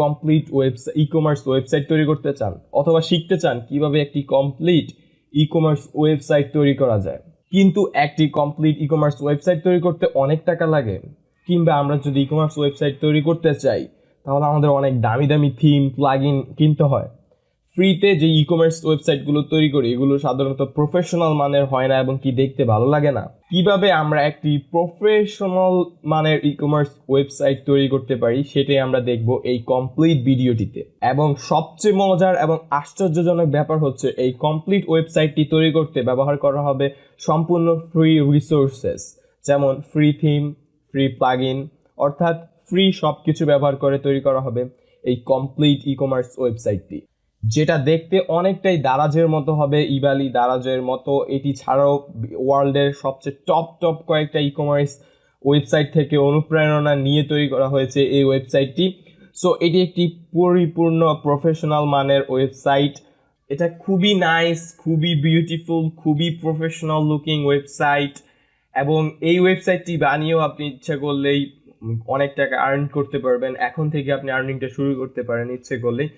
Complete website e commerce website তৈরি করতে চান অথবা শিখতে চান কীভাবে একটি কমপ্লিট ই কমার্স ওয়েবসাইট তৈরি করা যায়। কিন্তু একটি কমপ্লিট ই কমার্স ওয়েবসাইট তৈরি করতে অনেক টাকা লাগে। কিংবা আমরা যদি ই কমার্স ওয়েবসাইট তৈরি করতে চাই, তাহলে আমাদের অনেক দামি দামি থিম প্লাগ কিনতে হয়। ফ্রিতে যে ই কমার্স ওয়েবসাইটগুলো তৈরি করি, এগুলো সাধারণত প্রফেশনাল মানের হয় না এবং কি দেখতে ভালো লাগে না। কীভাবে আমরা একটি প্রফেশনাল মানের ই কমার্স ওয়েবসাইট তৈরি করতে পারি, সেটাই আমরা দেখব এই কমপ্লিট ভিডিওটিতে এবং সবচেয়ে মজার এবং আশ্চর্যজনক ব্যাপার হচ্ছে, এই কমপ্লিট ওয়েবসাইটটি তৈরি করতে ব্যবহার করা হবে সম্পূর্ণ ফ্রি রিসোর্সেস যেমন ফ্রি থিম ফ্রি প্লাগ অর্থাৎ ফ্রি সব কিছু ব্যবহার করে তৈরি করা হবে এই কমপ্লিট ই কমার্স ওয়েবসাইটটি যেটা দেখতে অনেকটাই দারাজের মতো হবে, ইবালি দারাজের মতো। এটি ছাড়াও ওয়ার্ল্ডের সবচেয়ে টপ টপ কয়েকটা ই কমার্স ওয়েবসাইট থেকে অনুপ্রেরণা নিয়ে তৈরি করা হয়েছে এই ওয়েবসাইটটি সো এটি একটি পরিপূর্ণ প্রফেশনাল মানের ওয়েবসাইট এটা খুবই নাইস খুবই বিউটিফুল খুবই প্রফেশনাল লুকিং ওয়েবসাইট এবং এই ওয়েবসাইটটি বানিয়েও আপনি ইচ্ছা করলেই অনেক টাকা আর্ন করতে পারবেন। এখন থেকে আপনি আর্নিংটা শুরু করতে পারেন ইচ্ছে করলেই।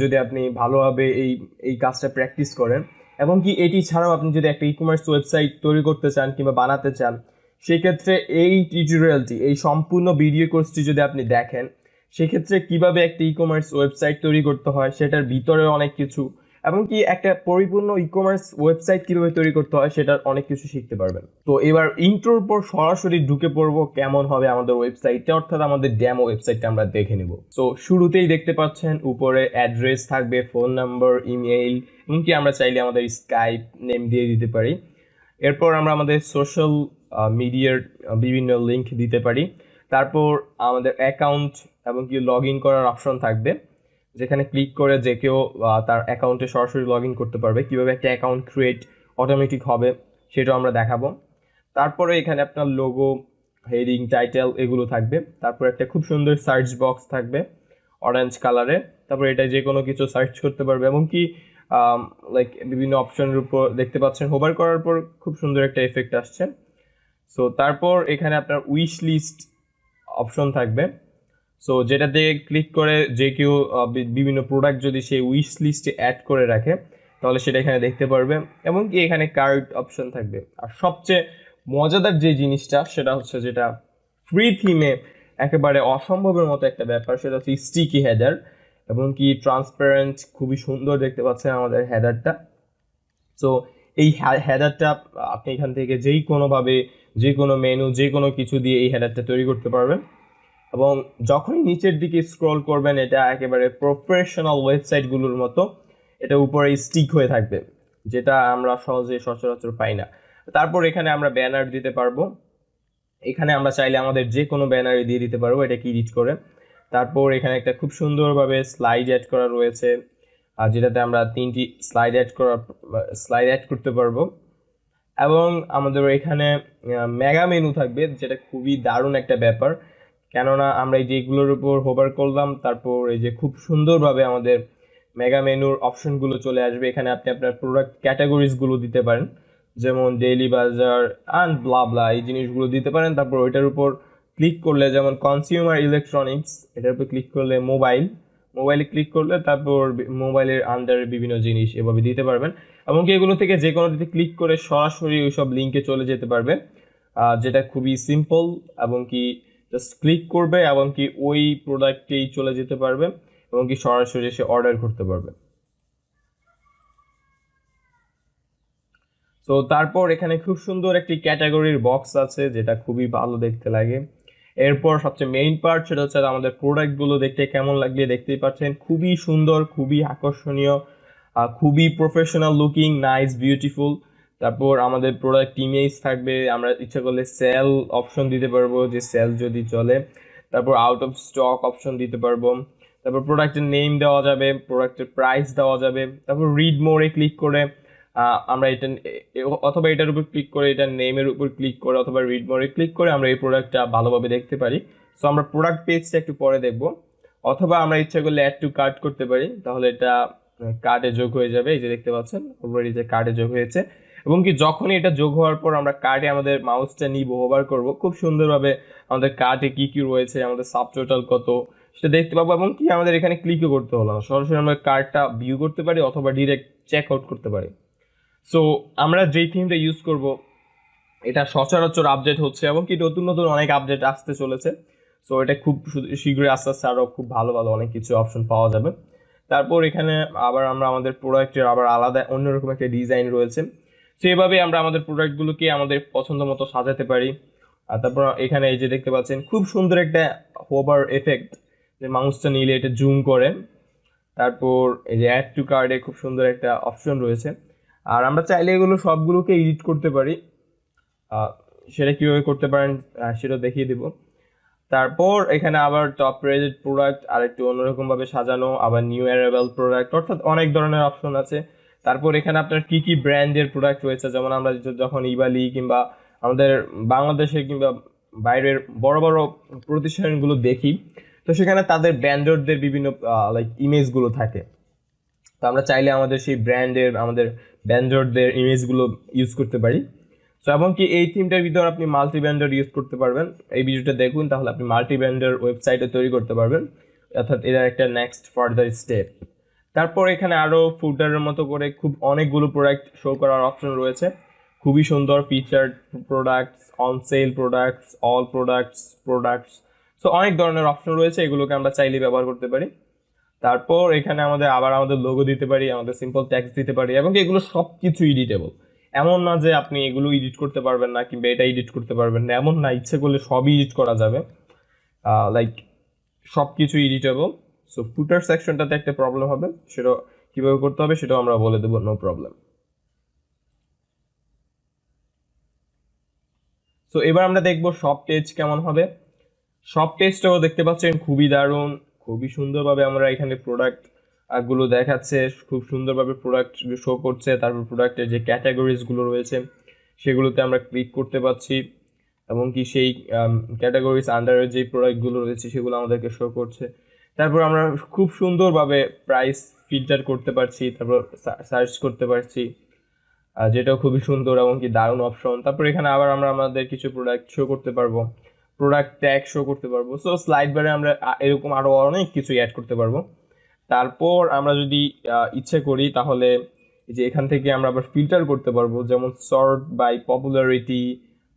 যদি আপনি ভালোভাবে এই এই কাজটা প্র্যাকটিস করেন। এবং কি এটি ছাড়াও আপনি যদি একটা ই কমার্স ওয়েবসাইট তৈরি করতে চান কিংবা বানাতে চান, সেক্ষেত্রে এই টিউটোরিয়ালটি এই সম্পূর্ণ ভিডিও কোর্সটি যদি আপনি দেখেন, সেক্ষেত্রে কীভাবে একটা ই কমার্স ওয়েবসাইট তৈরি করতে হয়, সেটার ভিতরে অনেক কিছু। এবং কি একটা পরিপূর্ণ ই কমার্স ওয়েবসাইট কীভাবে তৈরি করতে হয় সেটার অনেক কিছু শিখতে পারবেন। তো এবার ইন্ট্রোর পর সরাসরি ঢুকে পড়ব কেমন হবে আমাদের ওয়েবসাইটটা অর্থাৎ আমাদের ড্যামো ওয়েবসাইটটা আমরা দেখে নেব। তো শুরুতেই দেখতে পাচ্ছেন উপরে অ্যাড্রেস থাকবে ফোন নাম্বার ইমেইল এমনকি আমরা চাইলে আমাদের স্কাইপ নেম দিয়ে দিতে পারি। এরপর আমরা আমাদের সোশ্যাল মিডিয়ার বিভিন্ন লিংক দিতে পারি। তারপর আমাদের অ্যাকাউন্ট এবং কি লগ ইন করার অপশন থাকবে। যেখানে ক্লিক করে যে কেউ তার অ্যাকাউন্টে সরাসরি লগ ইন করতে পারবে। কীভাবে একটা অ্যাকাউন্ট ক্রিয়েট অটোমেটিক হবে, সেটাও আমরা দেখাবো। তারপরে এখানে আপনার লোগো হেডিং টাইটেল এগুলো থাকবে। তারপর একটা খুব সুন্দর সার্চ বক্স থাকবে অরেঞ্জ কালারে তারপর এটা যে কোনো কিছু সার্চ করতে পারবে। এমনকি লাইক বিভিন্ন অপশনের উপর দেখতে পাচ্ছেন হোভার করার পর খুব সুন্দর একটা এফেক্ট আসছে। সো তারপর এখানে আপনার উইশ লিস্ট অপশন থাকবে। সো যেটাতে ক্লিক করে যে কেউ বিভিন্ন প্রোডাক্ট যদি সেই উইশ লিস্টে অ্যাড করে রাখে, তাহলে সেটা এখানে দেখতে পারবে এবং কি এখানে কার্ড অপশন থাকবে। আর সবচেয়ে মজাদার যে জিনিসটা, সেটা হচ্ছে যেটা ফ্রি থিমে একেবারে অসম্ভবের মতো একটা ব্যাপার, সেটা হচ্ছে স্টিকি হেডার এবং কি ট্রান্সপারেন্ট খুবই সুন্দর দেখতে পাচ্ছেন আমাদের হেডারটা সো এই হেডারটা আপনি এখান থেকে যেই কোনোভাবে যে কোনো মেনু যে কোনো কিছু দিয়ে এই হেডারটা তৈরি করতে পারবেন। এবং যখনই নিচের দিকে স্ক্রল করবেন, এটা একেবারে প্রফেশনাল ওয়েবসাইটগুলোর মতো, এটা উপরে স্টিক হয়ে থাকবে, যেটা আমরা সহজে সচরাচর পাই না। তারপর এখানে আমরা ব্যানার দিতে পারব। এখানে আমরা চাইলে আমাদের যে কোনো ব্যানারে দিয়ে দিতে পারব, এটাকে এডিট করে। তারপর এখানে একটা খুব সুন্দরভাবে স্লাইড অ্যাড করা রয়েছে, আর যেটাতে আমরা তিনটি স্লাইড অ্যাড করা স্লাইড অ্যাড করতে পারব। এবং আমাদের এখানে মেগা মেনু থাকবে, যেটা খুবই দারুণ একটা ব্যাপার। কেননা আমরা এই যেগুলোর উপর হোভার করলাম, তারপর এই যে খুব সুন্দরভাবে আমাদের মেগা মেনুর অপশনগুলো চলে আসবে। এখানে আপনি আপনার প্রোডাক্ট ক্যাটাগরিজগুলো দিতে পারেন, যেমন ডেইলি বাজার অ্যান্ড ব্লা ব্লা এই জিনিসগুলো দিতে পারেন। তারপর ওইটার উপর ক্লিক করলে যেমন কনজিউমার ইলেকট্রনিক্স এটার উপর ক্লিক করলে মোবাইল মোবাইলে ক্লিক করলে তারপর মোবাইলের আন্ডারে বিভিন্ন জিনিস এভাবে দিতে পারবেন। এমনকি এগুলো থেকে যে কোনো দিকে ক্লিক করে সরাসরি ওই সব লিঙ্কে চলে যেতে পারবে। যেটা খুবই সিম্পল এবং কি জাস্ট ক্লিক করবে এবং কি ওই প্রোডাক্টেই চলে যেতে পারবে এবং কি সরাসরি এসে অর্ডার করতে পারবে। তো তারপর এখানে খুব সুন্দর একটি ক্যাটাগরির বক্স আছে যেটা খুবই ভালো দেখতে লাগে। এরপর সবচেয়ে মেইন পার্ট সেটা হচ্ছে আমাদের প্রোডাক্টগুলো দেখতে কেমন লাগবে দেখতেই পাচ্ছেন। খুবই সুন্দর, খুবই আকর্ষণীয় খুবই প্রফেশনাল লুকিং নাইস বিউটিফুল তারপর আমাদের প্রোডাক্ট ইমেজ থাকবে, আমরা ইচ্ছা করলে সেল অপশন দিতে পারব, যে সেল যদি চলে। তারপর আউট অফ স্টক অপশন দিতে পারব। তারপর প্রোডাক্টের নেম দেওয়া যাবে প্রোডাক্টের প্রাইস দেওয়া যাবে। তারপর রিড মোরে ক্লিক করে আমরা এটা অথবা এটার উপর ক্লিক করে, এটার নেমের উপর ক্লিক করে, অথবা রিড মোরে ক্লিক করে আমরা এই প্রোডাক্টটা ভালোভাবে দেখতে পারি। সো আমরা প্রোডাক্ট পেজটা একটু পরে দেখব। অথবা আমরা ইচ্ছা করলে অ্যাড টু কার্ট করতে পারি। তাহলে এটা কার্টে যোগ হয়ে যাবে। এই যে দেখতে পাচ্ছেন অলরেডি যে কার্টে যোগ হয়েছে। এবং কি যখনই এটা যোগ হওয়ার পর আমরা কার্টে আমাদের মাউসটা নিব ওভার করব, খুব সুন্দরভাবে আমাদের কার্টে কি কি রয়েছে, আমাদের সাব টোটাল কত, সেটা দেখতে পাবো এবং কি আমাদের এখানে ক্লিকও করতে হলো সরাসরি আমরা কার্ডটা ভিউ করতে পারি অথবা ডিরেক্ট চেক আউট করতে পারি। সো আমরা যেই থিমটা ইউজ করব, এটা সচরাচর আপডেট হচ্ছে এবং কি নতুন নতুন অনেক আপডেট আসতে চলেছে। সো এটা খুব শীঘ্রই আস্তে আস্তে আরও খুব ভালো ভালো অনেক কিছু অপশন পাওয়া যাবে। তারপর এখানে আবার আমরা আমাদের প্রোডাক্টের আবার আলাদা অন্যরকম একটা ডিজাইন রয়েছে। তো এভাবে আমরা আমাদের প্রোডাক্টগুলোকে আমাদের পছন্দ মতো সাজাতে পারি। আর তারপর এখানে এই যে দেখতে পাচ্ছেন, খুব সুন্দর একটা হোভার এফেক্ট যে মাউসটা নিলে এটা জুম করে। তারপর এই যে অ্যাড টু কার্ডে খুব সুন্দর একটা অপশন রয়েছে। আর আমরা চাইলে এগুলো সবগুলোকে এডিট করতে পারি। সেটা কীভাবে করতে পারেন সেটা দেখিয়ে দিব। তারপর এখানে আবার টপ রেজেড প্রোডাক্ট আর একটু অন্যরকমভাবে সাজানো, আবার নিউ অ্যারাইভাল প্রোডাক্ট অর্থাৎ অনেক ধরনের অপশন আছে। তারপর এখানে আপনার কি কি ব্র্যান্ডের প্রোডাক্ট রয়েছে? যেমন আমরা যখন ইবালি কিংবা আমাদের বাংলাদেশে কিংবা বাইরের বড় বড় প্রতিষ্ঠানগুলো দেখি, তো সেখানে তাদের ব্র্যান্ডরদের বিভিন্ন লাইক ইমেজগুলো থাকে। তো আমরা চাইলে আমাদের সেই ব্র্যান্ডের, আমাদের ব্র্যান্ডরদের ইমেজগুলো ইউজ করতে পারি। তো এবং কি এই থিমটার ভিতর আপনি মাল্টি ব্র্যান্ডার ইউজ করতে পারবেন। এই ভিডিওটা দেখুন, তাহলে আপনি মাল্টি ব্র্যান্ডার ওয়েবসাইটে তৈরি করতে পারবেন। অর্থাৎ এটার একটা নেক্সট ফার্দার স্টেপ তারপর এখানে আরও ফুটারের মতো করে খুব অনেকগুলো প্রোডাক্ট শো করার অপশন রয়েছে। খুবই সুন্দর featured products on sale products all products products so অনেক ধরনের অপশন রয়েছে, এগুলোকে আমরা চাইলে ব্যবহার করতে পারি। তারপর এখানে আমাদের আবার আমাদের লোগো দিতে পারি, আমাদের সিম্পল ট্যাক্স দিতে পারি, এবং এগুলো সব কিছু এডিটেবল এমন না যে আপনি এগুলো এডিট করতে পারবেন না, কিংবা এটা এডিট করতে পারবেন না, এমন না, ইচ্ছে করলে সবই এডিট করা যাবে। লাইক সব কিছু এডিটেবল সো ফুটার সেকশনটাতে একটা প্রবলেম হবে। সেটা কীভাবে করতে হবে সেটাও আমরা বলে দেবো নো প্রবলেম সো এবার আমরা দেখব সব পেজ কেমন হবে। সব পেজটাও দেখতে পাচ্ছেন, খুবই দারুণ, খুবই সুন্দরভাবে আমরা এখানে প্রোডাক্টগুলো দেখাচ্ছে, খুব সুন্দরভাবে প্রোডাক্ট শো করছে, তারপর প্রোডাক্টের যে ক্যাটাগরিজগুলো রয়েছে, সেগুলোতে আমরা ক্লিক করতে পারছি এবং কি সেই ক্যাটাগরিজ আন্ডারের যে প্রোডাক্টগুলো রয়েছে সেগুলো আমাদেরকে শো করছে। তারপর আমরা খুব সুন্দরভাবে প্রাইস ফিল্টার করতে পারছি, তারপর সার্চ করতে পারছি। যেটাও খুবই সুন্দর এবং কি দারুণ অপশন তারপর এখানে আবার আমরা আমাদের কিছু প্রোডাক্ট শো করতে পারব। প্রোডাক্ট ট্যাগ শো করতে পারব। সো স্লাইড বারে আমরা এরকম আরও অনেক কিছু অ্যাড করতে পারব। তারপর আমরা যদি ইচ্ছে করি তাহলে যে এখান থেকে আমরা আবার ফিল্টার করতে পারব। যেমন সর্ট বাই পপুলারিটি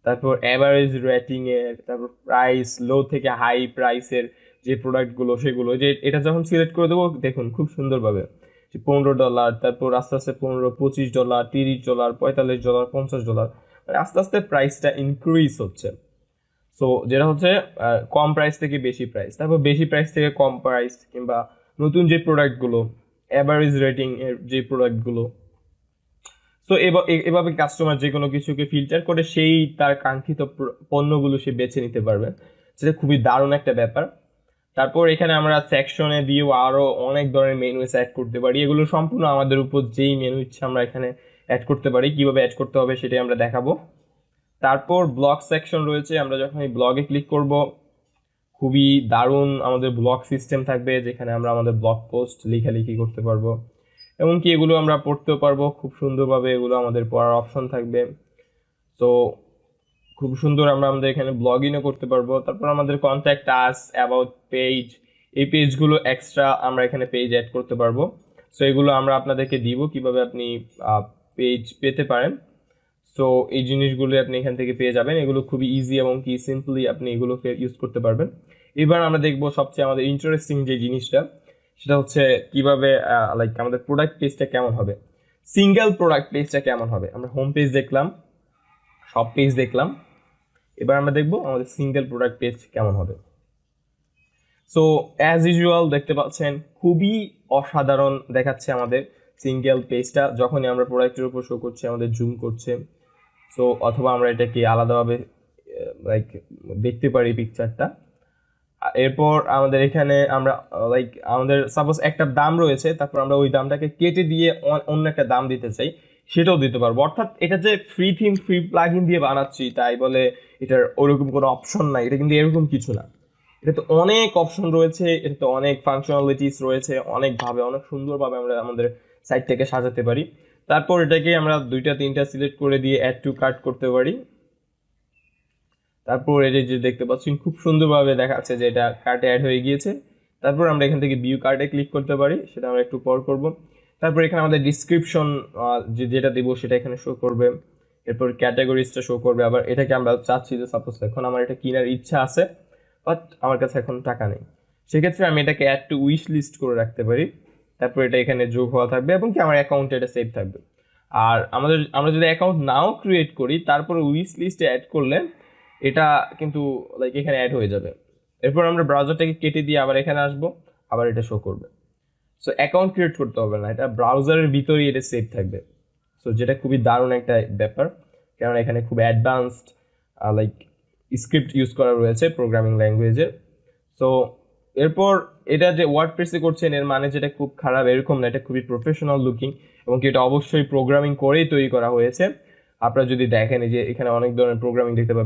তারপর অ্যাভারেজ রেটিংয়ের তারপর প্রাইস লো থেকে হাই প্রাইসের যে প্রোডাক্টগুলো সেগুলো, যে এটা যখন সিলেক্ট করে দেবো, দেখুন খুব সুন্দরভাবে। যে পনেরো ডলার তারপর আস্তে আস্তে পনেরো, পঁচিশ ডলার তিরিশ ডলার পঁয়তাল্লিশ ডলার পঞ্চাশ ডলার মানে আস্তে আস্তে প্রাইসটা ইনক্রিজ হচ্ছে। সো যেটা হচ্ছে কম প্রাইস থেকে বেশি প্রাইস তারপর বেশি প্রাইস থেকে কম প্রাইস কিংবা নতুন যে প্রোডাক্টগুলো অ্যাভারেজ রেটিং এর যে প্রোডাক্টগুলো সো এভাবে কাস্টমার যে কোনো কিছুকে ফিল্টার করে, সেই তার কাঙ্ক্ষিত পণ্যগুলো সে বেছে নিতে পারবে। সেটা খুবই দারুণ একটা ব্যাপার। তারপর এখানে আমরা সেকশনে দিয়েও আরও অনেক ধরনের মেনু অ্যাড করতে পারি। এগুলো সম্পূর্ণ আমাদের উপর যেই মেনু ইচ্ছা আমরা এখানে অ্যাড করতে পারি, কীভাবে অ্যাড করতে হবে সেটাই আমরা দেখাবো। তারপর ব্লগ সেকশন রয়েছে, আমরা যখন এই ব্লগে ক্লিক করব, খুবই দারুণ আমাদের ব্লগ সিস্টেম থাকবে, যেখানে আমরা আমাদের ব্লগ পোস্ট লেখালেখি করতে পারব। এমনকি এগুলো আমরা পড়তেও পারব, খুব সুন্দরভাবে এগুলো আমাদের পড়ার অপশন থাকবে। তো খুব সুন্দর আমরা আমাদের এখানে ব্লগ ইনও করতে পারব। তারপর আমাদের কন্ট্যাক্ট আস অ্যাবাউট পেজ এই পেজগুলো এক্সট্রা আমরা এখানে পেজ অ্যাড করতে পারব। সো এগুলো আমরা আপনাদেরকে দিব কীভাবে আপনি পেজ পেতে পারেন। সো এই জিনিসগুলো আপনি এখান থেকে পেয়ে যাবেন। এগুলো খুবই ইজি এবং কি সিম্পলি আপনি এগুলোকে ইউজ করতে পারবেন। এবার আমরা দেখব সবচেয়ে আমাদের ইন্টারেস্টিং যে জিনিসটা, সেটা হচ্ছে কীভাবে লাইক আমাদের প্রোডাক্ট পেজটা কেমন হবে। সিঙ্গেল প্রোডাক্ট পেজটা কেমন হবে? আমরা হোম পেজ দেখলাম সব পেজ দেখলাম। এবার আমরা দেখব আমাদের সিঙ্গেল প্রোডাক্ট পেজ কেমন হবে। সো অ্যাজ ইউজুয়াল দেখতে পাচ্ছেন, খুবই অসাধারণ দেখাচ্ছে আমাদের সিঙ্গেল পেজটা যখনই আমরা প্রোডাক্টের উপর শো করছি, আমাদের জুম করছে। সো অথবা আমরা এটাকে আলাদাভাবে লাইক দেখতে পারি পিকচারটা এরপর আমাদের এখানে আমরা লাইক আমাদের সাপোজ একটা দাম রয়েছে, তারপর আমরা ওই দামটাকে কেটে দিয়ে অন্য একটা দাম দিতে চাই। সেটাও দিতে পারব। অর্থাৎ এটা যে ফ্রি থিম ফ্রি প্লাগ দিয়ে বানাচ্ছি, তাই বলে এটার ওরকম কোনো অপশন নাই। এটা কিন্তু এরকম কিছু না। এটা তো অনেক অপশন রয়েছে এটা তো অনেক ফাংশনালিটিস রয়েছে অনেকভাবে অনেক সুন্দরভাবে আমরা আমাদের সাইটটাকে সাজাতে পারি। তারপর এটাকে আমরা দুইটা, তিনটা সিলেক্ট করে দিয়ে অ্যাড টু কাট করতে পারি। তারপর যে যে দেখতে পাচ্ছেন, খুব সুন্দরভাবে দেখাচ্ছে যে এটা কার্টে অ্যাড হয়ে গিয়েছে। তারপর আমরা এখান থেকে ভিউ কার্ডে ক্লিক করতে পারি, সেটা আমরা একটু পর করব। তারপর এখানে আমাদের ডিসক্রিপশন যেটা দিব সেটা এখানে শো করবে। এরপর ক্যাটাগরিজটা শো করবে। আবার এটাকে আমরা চাচ্ছি যে সাপোজ এখন আমার এটা কেনার ইচ্ছা আছে বাট আমার কাছে এখন টাকা নেই। সেক্ষেত্রে আমি এটাকে অ্যাড টু উইশ লিস্ট করে রাখতে পারি। তারপর এটা এখানে যোগ হওয়া থাকবে এবং কি আমার অ্যাকাউন্টে এটা সেভ থাকবে। আর আমাদের, আমরা যদি অ্যাকাউন্ট নাও ক্রিয়েট করি, তারপরে উইশ লিস্টে অ্যাড করলে এটা কিন্তু লাইক এখানে অ্যাড হয়ে যাবে। এরপর আমরা ব্রাউজারটাকে কেটে দিয়ে আবার এখানে আসব, আবার এটা শো করবে। সো অ্যাকাউন্ট ক্রিয়েট করতে হবে না। এটা ব্রাউজারের ভিতরেই এটা সেভ থাকবে। সো যেটা খুবই দারুণ একটা ব্যাপার। কারণ এখানে খুব অ্যাডভান্সড লাইক স্ক্রিপ্ট ইউজ করা রয়েছে প্রোগ্রামিং ল্যাঙ্গুয়েজের সো এরপর এটা যে ওয়ার্ড প্রেসে করছেন, এর মানে যেটা খুব খারাপ, এরকম না। এটা খুবই প্রফেশনাল লুকিং এবং কি এটা অবশ্যই প্রোগ্রামিং করেই তৈরি করা হয়েছে। আপনারা যদি দেখেন যে এখানে অনেক ধরনের প্রোগ্রামিং দেখতে পাবেন।